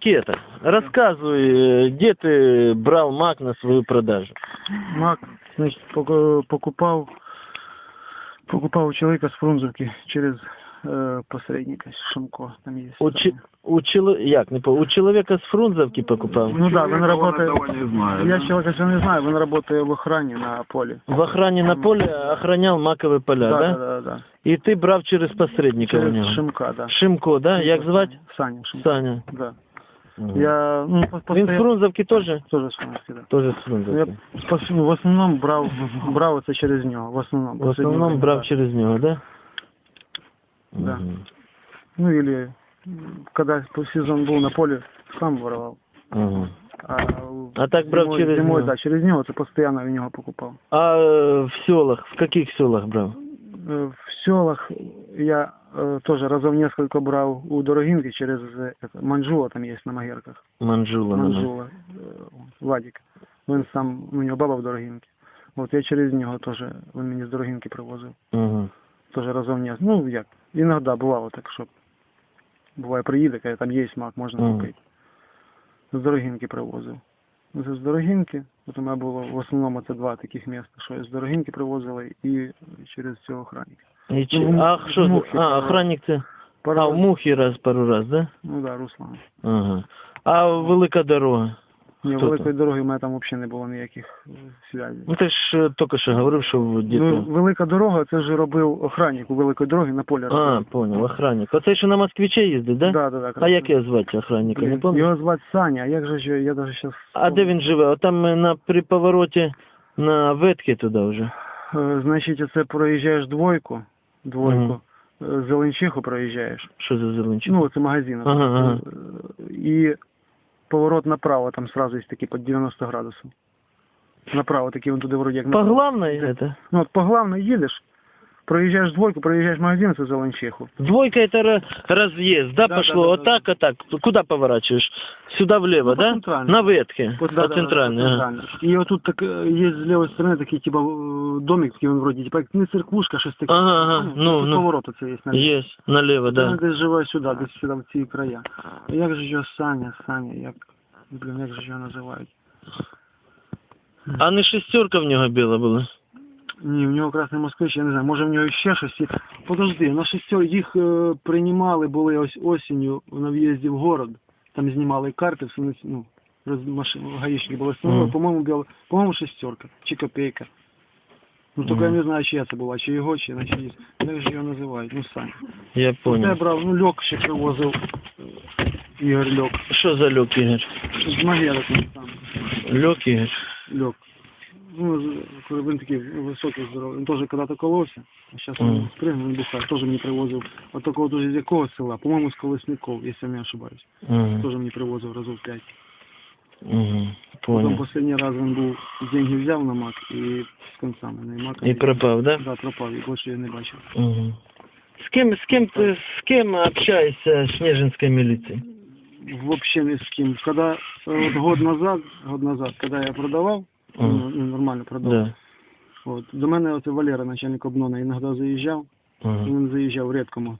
пакетах. Рассказывай, э, где ты брал мак на свою продажу? Мак, значить, поку- покупав, покупав у чоловіка з Фрунзовки через е, посередника Шамко. Там є. У, чи- у, чело- як, не по, у человека с Фрунзовки покупал? Ну да, він Человека працює. он этого не знает. Я да? чоловіка ще не знаю, він працює в охрані на полі. В охране на поле охранял маковые поля, да? да, да, да. И ты брав через посредника у Через него? Шимка, да. Шимко, да? Як звать? Саня Шимка. Саня. Да. Мгм. Я, ну, по- Він з постоя- Фрунзовки тоже? Тоже з Фрунзовки, да. Тоже з Я Фрунзовки. пос- ну, в основному брав, брав це через нього, в основному. В основном брав через него, да? Да. Мгм. Ну или м, когда сезон был на поле, сам воровал. Ага. А, А так брав зимой, через зимой, нього? да, через него, це постійно в нього покупав. А э, в селах, в каких селах брав? Е, В селах я тоже разом несколько брав у Дорогинки через е, это, Манжула, там есть на Магерках. Манжула. Манжула, е, Владик. Він сам, у нього баба в Дорогинці. От я через нього теж, він мені з Дорогинки привозив. Мгм. Теж разом не. Ну як, іноді бувало так, що буває приїде, каже, там є смак, можна Мгм. купити. З Дорогинки привозив. З Дорогинки, от у мене було в основному це два таких міста, що я з Дорогинки привозили і через цього охранника. І чи... Ну, в А Му- що? в А, охранник це? Пару А, в Мухі раз пару раз, да? Ну да, Руслан. Ага. А велика дорога? Ні, Хто великої дороги у мене там взагалі не було ніяких е, зв'язів. Ну ти ж е, тільки що говорив, що в Ну, велика дорога, це ж робив охранник у великої дороги на полі. А, понял, охранник. Оцей, що на москвиче їздить, да? да, да, да, А як його звати охранника, не Блін, пам'ятаєш? Його звати Саня, а як же ж, я навіть зараз... А де він живе? От там е, на, при повороті на ветки туди вже. Значить, оце проїжджаєш двойку, двойку, е, Зеленчиху проїжджаєш. Що за зеленчик? Ну, це магазин. Ага, ага. І поворот направо, там сразу є такий під 90 градусів. Направо, такий він туди вроді як По главной это? Ну, от по главной їдеш, проїжджаєш двойку, проїжджаєш магазин, це Зеленчиху. Двойка это ра- разъезд, да, Да, пошло? да, да, вот так, а так. Куда поворачиваешь? Сюда влево, Ну, да? центральной. На ветке. От, по да, да, центральной. ага. центральной. І отут так, е, є з лівої сторони такий, типа, е, домик, такий він вроді, типа, не церквушка, щось таке. Ага, ага, ну, ну. Поворот оце є. наліво. Есть, налево, да. десь живе сюди, десь сюди, в ці края. А як же його Саня, Саня, як, блін, як же його називають? А не шестерка в нього біла була? Ні, в нього красний москвич, я не знаю, може в нього ще щось. Подожди, на шестер їх е, приймали були ось осінню на в'їзді в город. Там знімали карти, все на- ну, роз, машин, гаїчники були Мгм. по-моєму, біла, по-моєму, шестерка чи копейка. Ну, тільки я не знаю, чия це була, чи його, чи на чиїсь. Як же його називають? Ну, Саня. Я Я понял. брав, ну, льок ще привозив, е, Ігор Льок. Що за льок, Ігор? З там. Льок, Ігор. Льок. Ну, він такий високий, здоровий. Він теж коли-то коловся, а зараз він спригнув, він бухає. Теж мені привозив. От такого дуже з якого села? По-моєму, з Колесников, якщо я не ошибаюсь. Угу. Теж мені привозив разів п'ять. Угу. Потім Понял. останній раз він був, деньги взяв на мак і з концами на мак. І пропав, да? Да, пропав, і більше я не бачив. Угу. З ким, з ким ти, з ким общаєшся з Снежинської міліції? Вообще ни с кем. Когда э, вот год назад, год назад, когда я продавав, ну, Ага. ну, нормально продавав, Да. от, до мене от Валера, начальник обнона, іноді заїжджав, Ага. він заїжджав рідкому,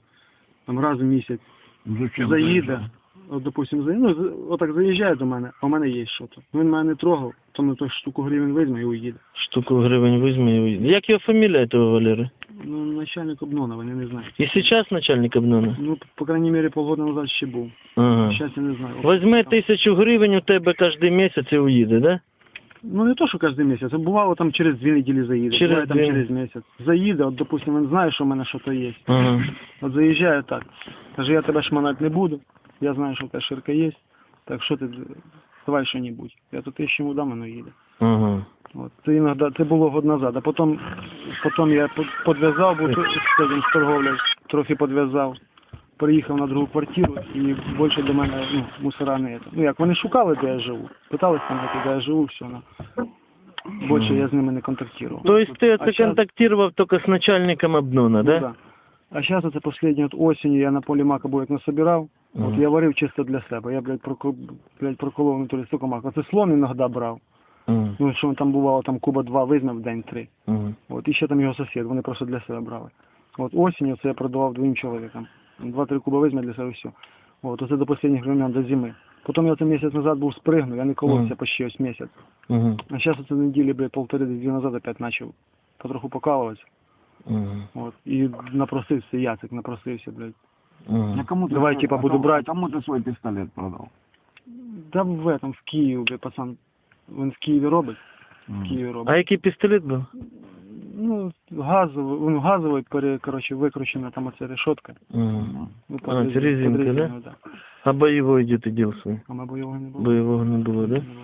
там раз в місяць. Зачем заїде, от, допустим, за, ну, з- отак заїжджає до мене, а в мене є щось. Він мене не трогав, то на ту штуку гривень візьме і уїде. Штуку гривень візьме і уїде. Як його фамілія того Валери? Ну, начальник обнона, вони не знають. І зараз начальник обнона? Ну, по крайній мірі, полгода назад ще був. Ага. Зараз я не знаю. Возьме тисячу гривень у тебе кожен місяць і уїде, да? Ну не то, що кожен місяць, а бувало там через дві неділі заїде, Через буває там дві. через місяць. Заїде, от, допустим, він знає, що в мене щось є. Ага. От заїжджає так. Каже, я тебе шманати не буду, я знаю, що в тебе ширка є, так що ти, давай що-небудь. Я то тисячу йому дам, воно їде. Ага. От, це, іноді, це було год назад, а потім, потім я под- підв'язав, був тут з торговлею, трохи підв'язав. Приїхав на другу квартиру і більше до мене ну, мусора не. це. Ну як, вони шукали, де я живу. Питалися там, де я живу, все. Ну. Більше я з ними не контактував. То есть ты А это щас- контактировал только с начальником обнона, Ну, да? да. А зараз це останнє от осінню я на полі мака як насобирав. От я варив чисто для себе. Я, блядь, проко... блядь, проколов на турі стільки мака. Це слон іноді брав. Мгм. Ну, що там бувало, там куба два візьме в день три. Мгм. От, і ще там його сусід, вони просто для себе брали. От осінню це я продавав двом чоловікам. Два-три куба візьме для себе все. От, оце до останніх времен, до зими. Потім я це місяць назад був спригнув, я не коловся Мгм. почти ось місяць. Угу. А зараз оце неділі, блядь, полтори-дві назад опять почав потроху покалуватися. Угу. От. І напросився, Яцик напросився, блядь. Угу. А кому ты Давай, свой- типа, а буду кому- брать. Кому ты свой пистолет продал? Да в этом, в Києві, блядь, пацан. Він в Києві робить. В Києві робить. А який пістолет був? Ну, газовий, він газовий, пере, коротше, викручена там оця решетка. Угу. Ну, А, це резинка, під да? резиною, да? А бойовий де ти дів свій? А ми бойового не було. Бойового не було, да? Не було.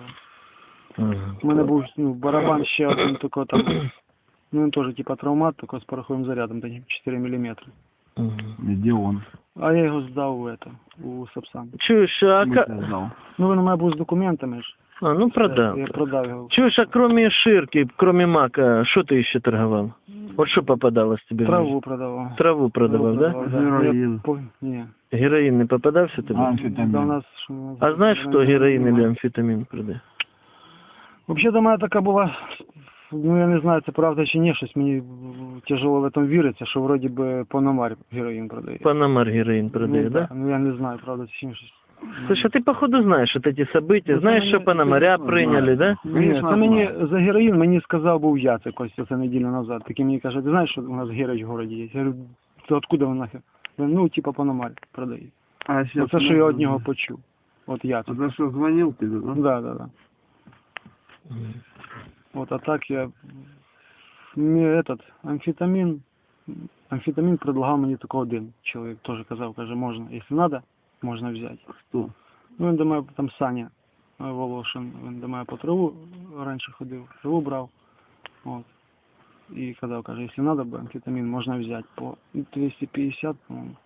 Ага. У мене був ну, барабан ще один, тільки там, ну він теж типа травмат, тільки з пороховим зарядом, таким 4 мм. Угу. Где он? А я його здав у, это, у Сапсан. Чуєш, а, Мы ка... тебя сдал. Ну він у мене був з документами ж. А ну продав. Я продав його. Чуєш, а кроме ширки, кроме мака, що ти ще торгував? От що попадалось тобі? Траву продавав. Траву продавав, да? Продавав, Героїн. Я Ні. Героїн не попадався тобі? А, Да, у амфетамин. нас, нас- А знаєш, хто героїн или амфетамін продає? Взагалі до мене така була, ну я не знаю, це правда чи ні, щось мені тяжело в цьому віриться, що вроді би Пономарь героїн продає. Панамар героїн продає, ну, да? Ну я не знаю, правда, чи ні щось. Слушай, а ты походу знаешь вот эти события, Ну, знаешь, це что мені- Пономаря це приняли, да? Ні, Конечно, це мені знаю. за героїн мені сказав був Яцик ось це неділю назад. Такий мені каже, ти знаєш, що у нас герой в городі є? Я говорю, то откуда він нахер? Він, ну, типа Пономарь продає. А сейчас Оце, що я від нього почув. От Яцик. За что звонил ты, да? Да, да, да. Вот, а так я мне этот амфетамин, амфетамин предлагал мне только один человек, тоже казав, каже, можно, если надо, можно взять. Кто? Ну, він до мене там Саня е, Волошин, він до мене по траву раніше ходив, траву брав. От. І казав, каже, якщо надо, бо амфетамін можна взяти по 250, по-моєму.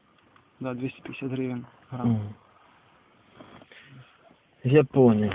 Да, 250 гривень грам. Мгм. Я понял.